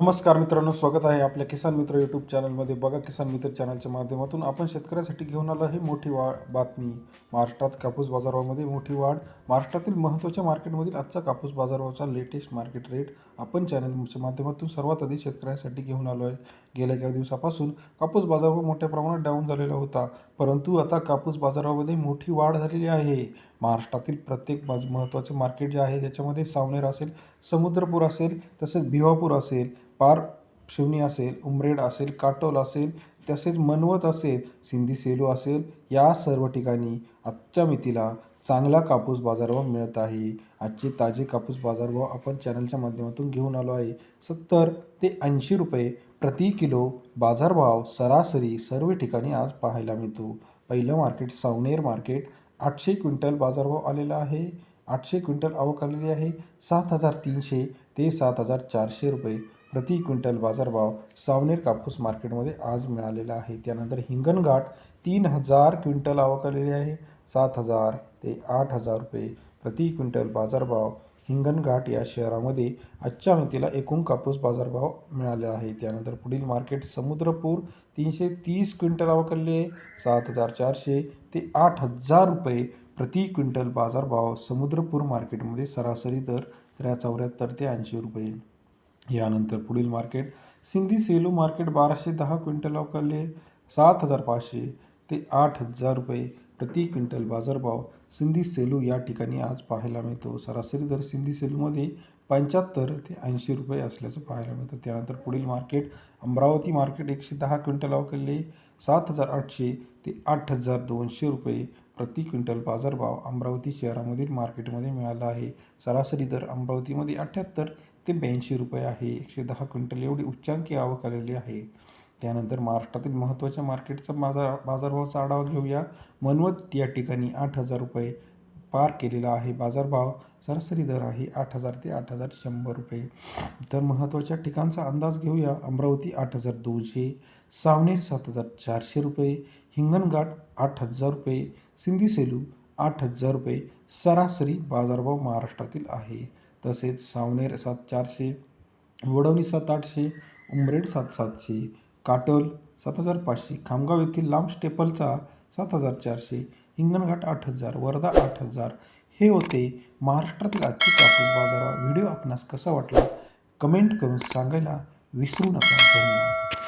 नमस्कार मित्रांनो स्वागत आहे आपल्या किसान मित्र यूट्यूब चॅनलमध्ये बघा किसान मित्र चॅनलच्या माध्यमातून आपण शेतकऱ्यासाठी घेऊन आलो ही मोठी वा बातमी. महाराष्ट्रात कापूस बाजारामध्ये मोठी वाढ. महाराष्ट्रातील महत्त्वाच्या मार्केटमधील आजचा कापूस बाजारावरचा लेटेस्ट मार्केट रेट आपण चॅनलच्या माध्यमातून सर्वात आधी शेतकऱ्यांसाठी घेऊन आलो आहे गेल्या काही दिवसापासून कापूस बाजारावर मोठ्या प्रमाणात डाऊन झालेला होता. परंतु आता कापूस बाजारामध्ये मोठी वाढ झालेली आहे. महाराष्ट्रातील प्रत्येक महत्त्वाचे मार्केट जे आहे त्याच्यामध्ये सावनेर असेल समुद्रपूर असेल तसेच भिवापूर असेल पार शिवणी असेल उमरेड असेल काटोल असेल तसेच मनवत असेल सिंधी सेलू असेल या सर्व ठिकाणी आजच्या मितीला चांगला कापूस बाजारभाव मिळत आहे. आजचे ताजे कापूस बाजारभाव आपण चॅनलच्या माध्यमातून घेऊन आलो आहे. सत्तर ते ऐंशी रुपये प्रति किलो बाजारभाव सरासरी सर्व ठिकाणी आज पाहायला मिळतो. पहिलं मार्केट सावनेर मार्केट आठशे क्विंटल बाजारभाव आलेला आहे. आठशे क्विंटल आवक आलेली आहे. सात हजार तीनशे ते सात हजार चारशे रुपये प्रति क्विंटल बाजारभाव सावनेर कापूस मार्केटमध्ये आज मिळालेला आहे. त्यानंतर हिंगणघाट तीन हजार क्विंटल आवक आहे. सात हजार ते आठ हजार रुपये प्रति क्विंटल बाजारभाव हिंगणघाट या शहरामध्ये आजच्या मितीला एकूण कापूस बाजारभाव मिळाला आहे. त्यानंतर पुढील मार्केट समुद्रपूर तीनशे तीस क्विंटल आवक आहे. सात हजार चारशे ते आठ हजार रुपये प्रति क्विंटल बाजारभाव समुद्रपूर मार्केटमध्ये सरासरी दर त्र्या चौऱ्याहत्तर ते ऐंशी रुपये. यानंतर पुढील मार्केट सिंधी सेलू मार्केट बाराशे दहा क्विंटल अवकाले सात हजार पाचशे ते आठ हजार रुपये प्रति क्विंटल बाजारभाव सिंधी सेलू या ठिकाणी आज पाहायला मिळतो. सरासरी दर सिंधी सेलूमध्ये पंच्याहत्तर ते ऐंशी रुपये असल्याचं पाहायला मिळतं. त्यानंतर पुढील मार्केट अमरावती मार्केट एकशे दहा क्विंटल अवकाले सात हजार आठशे ते आठ हजार दोनशे रुपये प्रति क्विंटल बाजारभाव अमरावती शहरामधील मार्केटमध्ये मिळाला आहे. सरासरी दर अमरावतीमध्ये अठ्ठ्याहत्तर ते ब्याऐंशी रुपये आहे. एकशे दहा क्विंटल एवढी उच्चांकी आवक आलेली आहे. त्यानंतर महाराष्ट्रातील महत्त्वाच्या मार्केटचा बाजार बाजारभावाचा आढावा घेऊया. मनवत या ठिकाणी आठ हजार रुपये पार केलेला आहे. बाजारभाव सरासरी दर आहे आठ हजार ते आठ हजार शंभर रुपये. तर महत्त्वाच्या ठिकाणचा अंदाज घेऊया. अमरावती आठ हजार दोनशे सावनेर सात हजार चारशे रुपये हिंगणघाट आठ हजार रुपये सिंधी सेलू आठ हजार रुपये. सरासरी बाजारभाव महाराष्ट्रातील आहे. तसेच सावनेर सात चारशे वडवणी सात आठशे उमरेड सात सातशे काटोल सात हजार पाचशे खामगाव येथील लांब स्टेपलचा सात हजार चारशे हिंगणघाट आठ हजार वर्धा आठ हजार हे होते महाराष्ट्रातील आजचे कापूस बाजारावर व्हिडिओ आपणास कसा वाटला? कमेंट करून सांगायला विसरू नका. धन्यवाद.